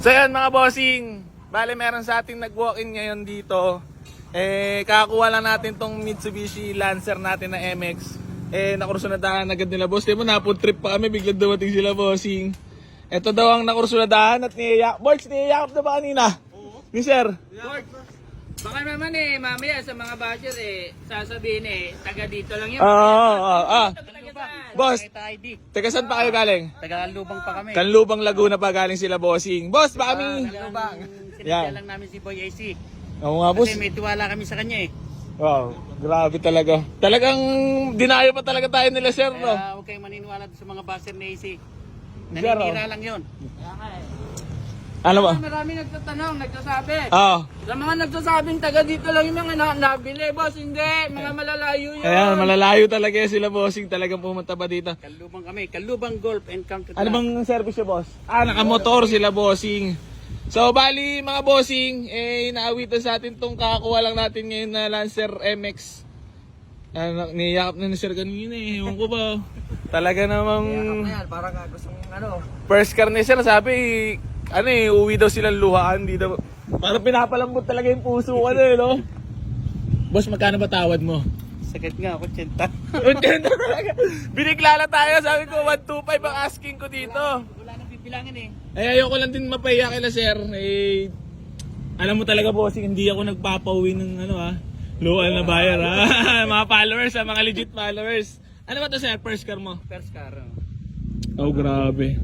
So yan mga bossing, bale meron sa ating nag-walk-in ngayon dito. Eh, kakakuha lang natin tong Mitsubishi Lancer natin na MX. Eh, nakursunadahan agad nila boss. Di mo napun trip pa kami, biglang dumating sila bossing. Ito daw ang nakursunadahan at niyak. Boys, niyayakap na ba kanina? Ni sir? Baka naman eh, mamaya sa mga basher eh, sasabihin eh, taga dito lang yun. Ah, ah, ah, ah. Taga saan? Boss. Pa kayo galing? Taga lubang pa kami. Kanlubang Laguna pa galing sila bossing. Boss, baka kami... Lubang. Yan. Sinadya lang namin si Boy AC. Oo nga boss. Kasi may tiwala kami sa kanya eh. Wow, grabe talaga. Talagang dinayo pa talaga tayo nila sir, no? Kaya huwag kayong maniniwala sa mga basher ni AC. Sir, Naninira lang yun. Ano ba? Marami nagtatanong, nagsasabi. Ah, Sa mga nagsasabing taga dito lang yung mga na nabili, boss, hindi. Mga malalayo yun. ayan, malalayo talaga yan sila bossing. Talagang pumunta pa dito. Kalubang kami, Kalubang Golf and Country Ano Club. bang service boss? Ah, nakamotor sila bossing. So, bali mga bossing, eh, naawitan sa atin tong kakakuha lang natin ngayon na Lancer MX. Ano, niyakap na ni sir kanina eh, ewan ko ba. Talaga namang Yan, parang uh, gusto mong ano. first car ni sir, sabi, ano eh, uwi daw silang luhaan, di daw. Parang pinapalambot talaga yung puso ko ano eh, no? Boss, magkano ba tawad mo? Sakit nga ako, Chenta. Ganda talaga. Biniklala tayo, sabi ko 125 ang asking ko dito. Wala nang bibilangin eh. Eh ayoko lang din mapaiyak kila sir. Eh, alam mo talaga bossing, hindi ako nagpapauwi ng ano ah. Luwal na buyer ah. mga followers ah, mga legit followers. Ano ba to sir, first car mo? First car. oh. Oh, grabe.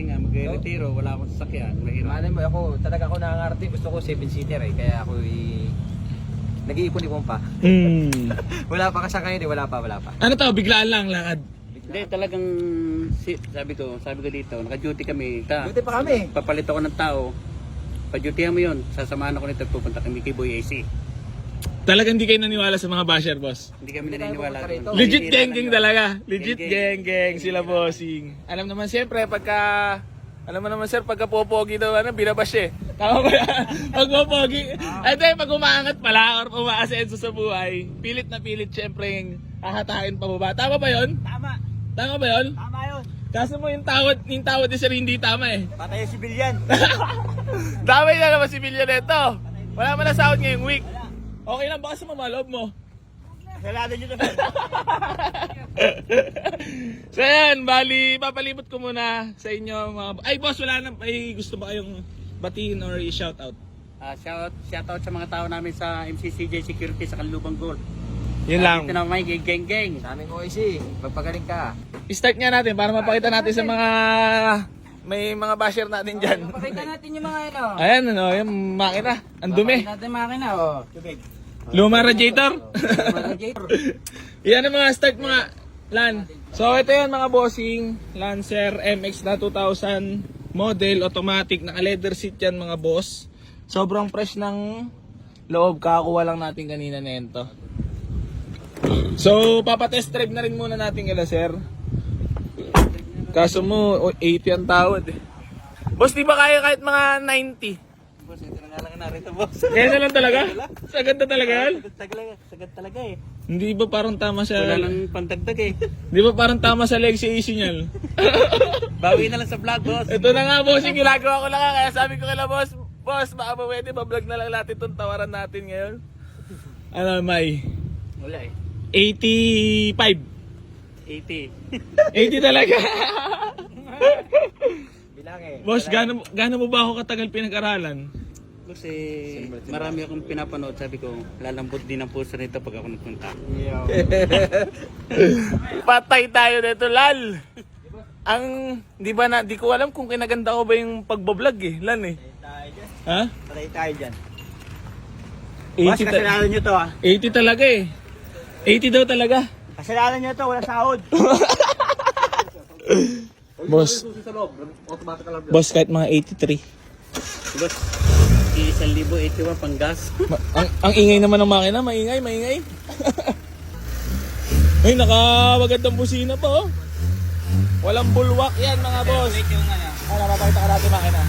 Kasi nga, mag-retiro, wala akong sasakyan. Mahirap. Ano mo, ako, talaga ako nangangarte. Gusto ko 7-seater eh. Kaya ako i... Nag-iipon-ipon pa. Hmm. Wala pa kasakay, di wala pa, wala pa. Ano to, biglaan lang lakad. Hindi, talagang, si, sabi ko, sabi ko dito, naka-duty kami. Ta, Buti pa kami. papalit ako ng tao. Pa-duty mo yun. Sasamahan ako nito, pupunta kami kay Boy AC. Talagang hindi kayo naniwala sa mga basher, boss. Hindi kami Hindi naniniwala. doon. Legit lang yun. talaga. Legit Geng-geng. geng-geng sila bossing. Alam naman siyempre pagka alam mo naman sir, pagka popogi daw, ano, binabash eh. Tama ba yan? pag popogi. Ay, di, pag umaangat pala or umaasenso sa buhay, pilit na pilit siyempre yung hahatakin pa baba. Tama ba yon? Tama. Tama ba yon? Tama yun. Kaso mo yung tawad, yung tawad ni sir hindi tama eh. Patay si Bilyan. Dami na naman si Villaneto. Wala man na sahod ngayong week. Okay lang, baka sa mamaloob mo. Salado nyo to. so yan, bali, papalibot ko muna sa inyo mga... Ay boss, wala na, ay gusto ba kayong batiin or i-shoutout? Ah, shout, shout out sa mga tao namin sa MCCJ Security sa Kanlubang Gold. Yun lang. Ito na may geng geng. Sa aming OIC, magpagaling ka. I-start nga natin para mapakita natin sa mga... May mga basher natin dyan. Pakita natin yung mga ano. Ayan, ano, yung makina. Ang dumi. natin makina oh. Lumang radiator. Radiator. Yan ang mga start mga LAN. So ito yun mga bossing, Lancer MX na 2000 model, automatic, naka leather seat yan mga boss. Sobrang fresh ng loob, kakakuha lang natin kanina na ito. So papatest drive na rin muna natin kila sir. Kaso mo, oh, 80 ang tawad eh. Boss, di ba kaya kahit mga 90? Boss, ito na nga lang narito boss. Kaya na lang talaga? Sagad na talaga yan? Sagad talaga, sagad talaga eh. Hindi ba parang tama sa... Wala lang pandagdag eh. Di ba parang tama sa leg si AC niyan? Bawi na lang sa vlog boss. Ito na nga boss, yung ginagawa ko lang nga. Kaya sabi ko kila boss, boss, baka ba pwede pa-vlog na lang natin itong tawaran natin ngayon. Ano, may Wala eh. 85. 80. 80 talaga. Bilang eh. boss, gaano, gaano mo ba ako katagal pinag-aralan? Kasi marami akong pinapanood, sabi ko, lalambot din ang puso nito pag ako nagpunta. Patay tayo nito, lal. Ang, di ba na, di ko alam kung kinaganda ko ba yung pagbablog eh, lan eh. Ha? Patay tayo dyan. 80, ta- kasalanan nyo to ah. 80 talaga eh. 80 daw talaga. Kasalanan nyo to, wala sahod. Boss, sa loob, automatic alarm. boss kahit mga 83. Boss, isang libo, 81 pang gas. Ma- ang, ang ingay naman ng makina, maingay, maingay. Ay, nakawagandang busina pa oh. Walang bulwak yan mga boss. yung ano, Ano, mapakita ka natin makina.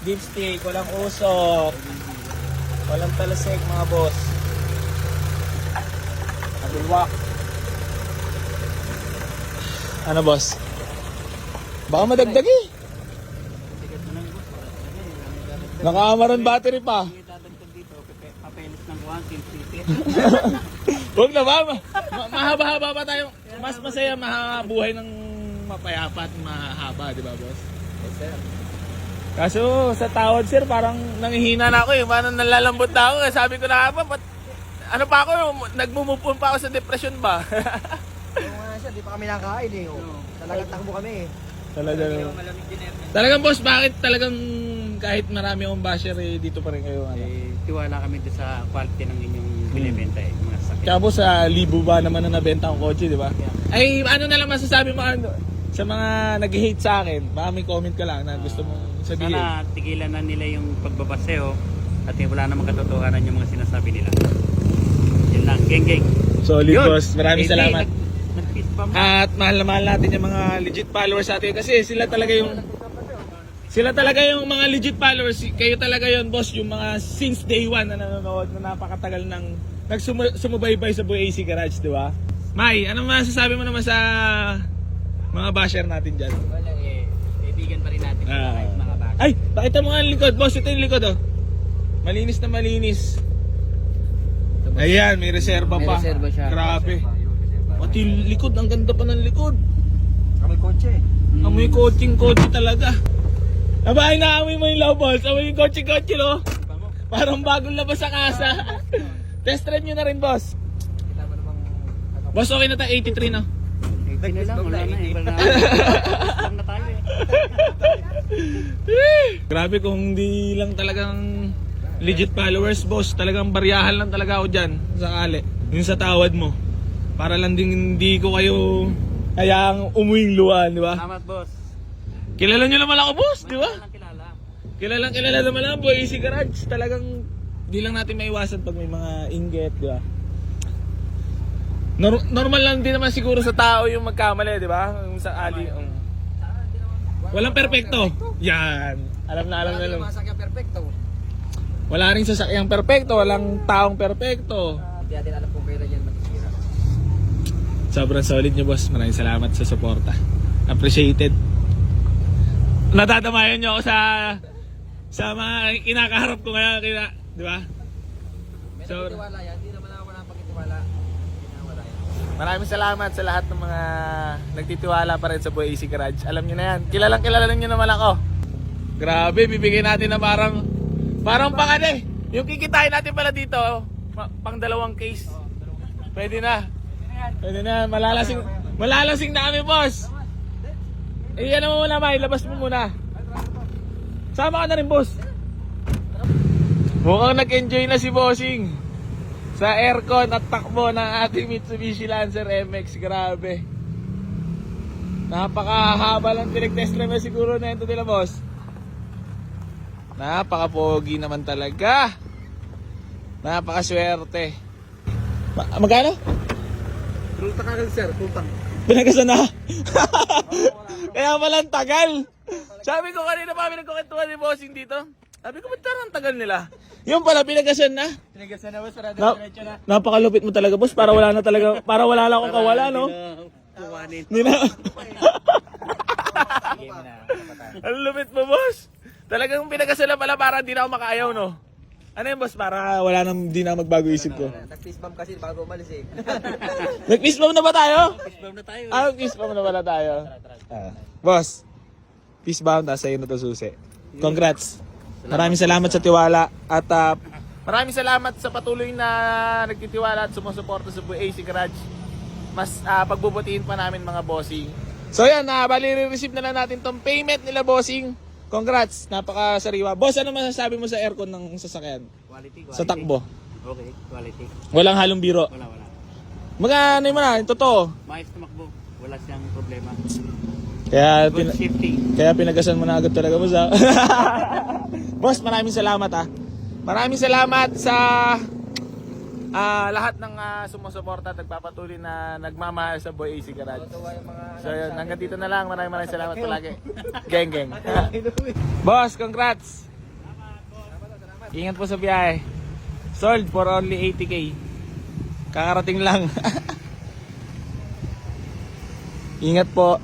Dipstick, walang usok. Walang talasik mga boss. Bulwak. Ano boss? Baka madagdag eh. Naka-Amaran battery pa. Papeles ng 1, City. Huwag na ba? Ma- ma- mahaba-haba pa tayo. Mas masaya mabuhay ng mapayapa at mahaba, di ba, boss? Yes, sir. Kaso sa tawad, sir, parang nangihina na ako eh. Parang nalalambot na ako eh. Sabi ko na nga ba, ba't- ano pa ako, nagmumove on pa ako sa depression ba? Oo nga sir, di pa kami nakain eh. Oh. Talagang takbo kami eh. Talaga naman. Malamig din eh. Talagang boss, bakit talagang kahit marami akong basher eh, dito pa rin kayo? Ano? Eh, tiwala kami doon sa quality ng inyong binibenta eh, mga sakit. Kaya sa libo ba naman na nabenta ang kotse, di ba? Ay, ano na lang masasabi mo ano, sa mga nag-hate sa akin? Baka may comment ka lang na gusto mong sabihin. Sana tigilan na nila yung pagbabaseo at eh, wala namang katotohanan yung mga sinasabi nila. Yun lang, geng geng. Solid Yun. boss, maraming Eh, di, salamat. nag- Nag-fist bump. At mahal na mahal natin yung mga legit followers natin kasi sila talaga yung sila talaga yung mga legit followers. Kayo talaga yon boss, yung mga since day one na nanonood na napakatagal ng nagsumubaybay sa Buhay AC Garage, di ba? May, ano masasabi mo naman sa mga basher natin dyan? Wala eh, kaibigan pa rin natin Ah. kahit mga bata. Ay, pakita mo nga ang likod. Boss, ito yung likod oh. Malinis na malinis. Ayan, may reserba May pa. reserba siya. Grabe. Pati yung likod, ang ganda pa ng likod. Kami kotse eh. Amoy coaching-coach talaga. Abay na amoy mo yung low balls. Amoy yung coaching-coach, no? Parang bagong labas sa kasa. Test drive nyo na rin, boss. Ano. Boss, okay na tayo 83, no? Hindi na lang, wala na eh. Wala na. Lang na tayo eh. Grabe kung hindi lang talagang legit followers, boss. Talagang baryahan lang talaga ako dyan. Sakali. Yung sa tawad mo. Para lang din hindi ko kayo kayang umuwing luwan, di ba? Salamat boss. Kilala nyo naman ako, boss, di ba? Kilala. Kilalang kilala naman lang po, Easy Garage. Talagang di lang natin maiwasan pag may mga inggit, di ba? Nor- normal lang din naman siguro sa tao yung magkamali, di ba? Yung sa ali. um. Walang perfecto. Yan. Alam na alam na Wala alam. yung mga sakyan perfecto. Wala rin sasakyang perfecto, walang taong perfecto. Hindi natin alam kung kailan yan matisira. Sobrang solid nyo, boss. Maraming salamat sa suporta. Appreciated. Nadadamayan nyo ako sa sa mga kinakaharap ko ngayon, kina, di ba? May So- nagtitiwala yan, hindi naman ako na pagkitiwala. Hindi na wala yan. Maraming salamat sa lahat ng mga nagtitiwala pa rin sa Boy AC Garage. Alam niyo na yan. Kilalang kilala niyo naman ako. Grabe, bibigyan natin na parang parang pang ano eh. Yung kikitain natin pala dito, pang dalawang case. Pwede na. Pwede na. Malalasing, malalasing na kami, boss. Eh, ano mo muna, May. Labas mo muna. Sama ka na rin, boss. Mukhang nag-enjoy na si Bossing sa aircon at takbo ng ating Mitsubishi Lancer MX. Grabe. Napakahaba lang pinag-test na siguro na ito nila, boss. Napaka-pogi naman talaga. Napakaswerte. Ma- magkano? Kulta ka sir, kultang. Pinagasan na. Kaya pala ang tagal. Sabi ko kanina pa pinagkukentuhan ni Bossing dito. Sabi ko, ba't tarang tagal nila? Yung pala, pinagasan na. Pinagasan na ba sarado Na, napakalupit mo talaga, boss. Para wala na talaga, para wala lang akong kawala, no? Kuwanin. Hindi na. Sige mo na. Ang lupit mo, boss. Talagang pinagasan na pala para hindi na ako makaayaw, no? Ano yun, boss? Para wala nang, di na magbago isip ko. Nag-fist bump kasi bago umalis eh. Nag-fist bump na ba tayo? Isbam na tayo. Ah, fist bump na pala tayo. Ah. Boss, fist bump, nasa iyo na to susi. Congrats. Maraming salamat sa tiwala at ah, maraming salamat sa patuloy na nagtitiwala at sumusuporta sa AC Garage. Mas ah, pagbubutihin pa namin mga bossing. So yan, na bali receive na lang natin tong payment nila bossing. Congrats, napakasariwa. Boss, ano masasabi mo sa aircon ng sasakyan? Quality, quality. Sa takbo. Okay, quality. Walang halong biro. Wala, wala. Mga ano mo na, totoo. Maayos tumakbo. Wala siyang problema. Kaya, Good pin- shifting. Kaya pinagasan mo na agad talaga, boss. ah. boss, maraming salamat ah. Maraming salamat sa ah, lahat ng uh, sumusuporta at nagpapatuloy na nagmamahal sa Boy AC Garage. So yun, hanggang dito na lang. Maraming maraming salamat palagi. Geng, geng. boss, congrats. Ingat po sa biyahe. Sold for only 80k. Kakarating lang. Ingat po.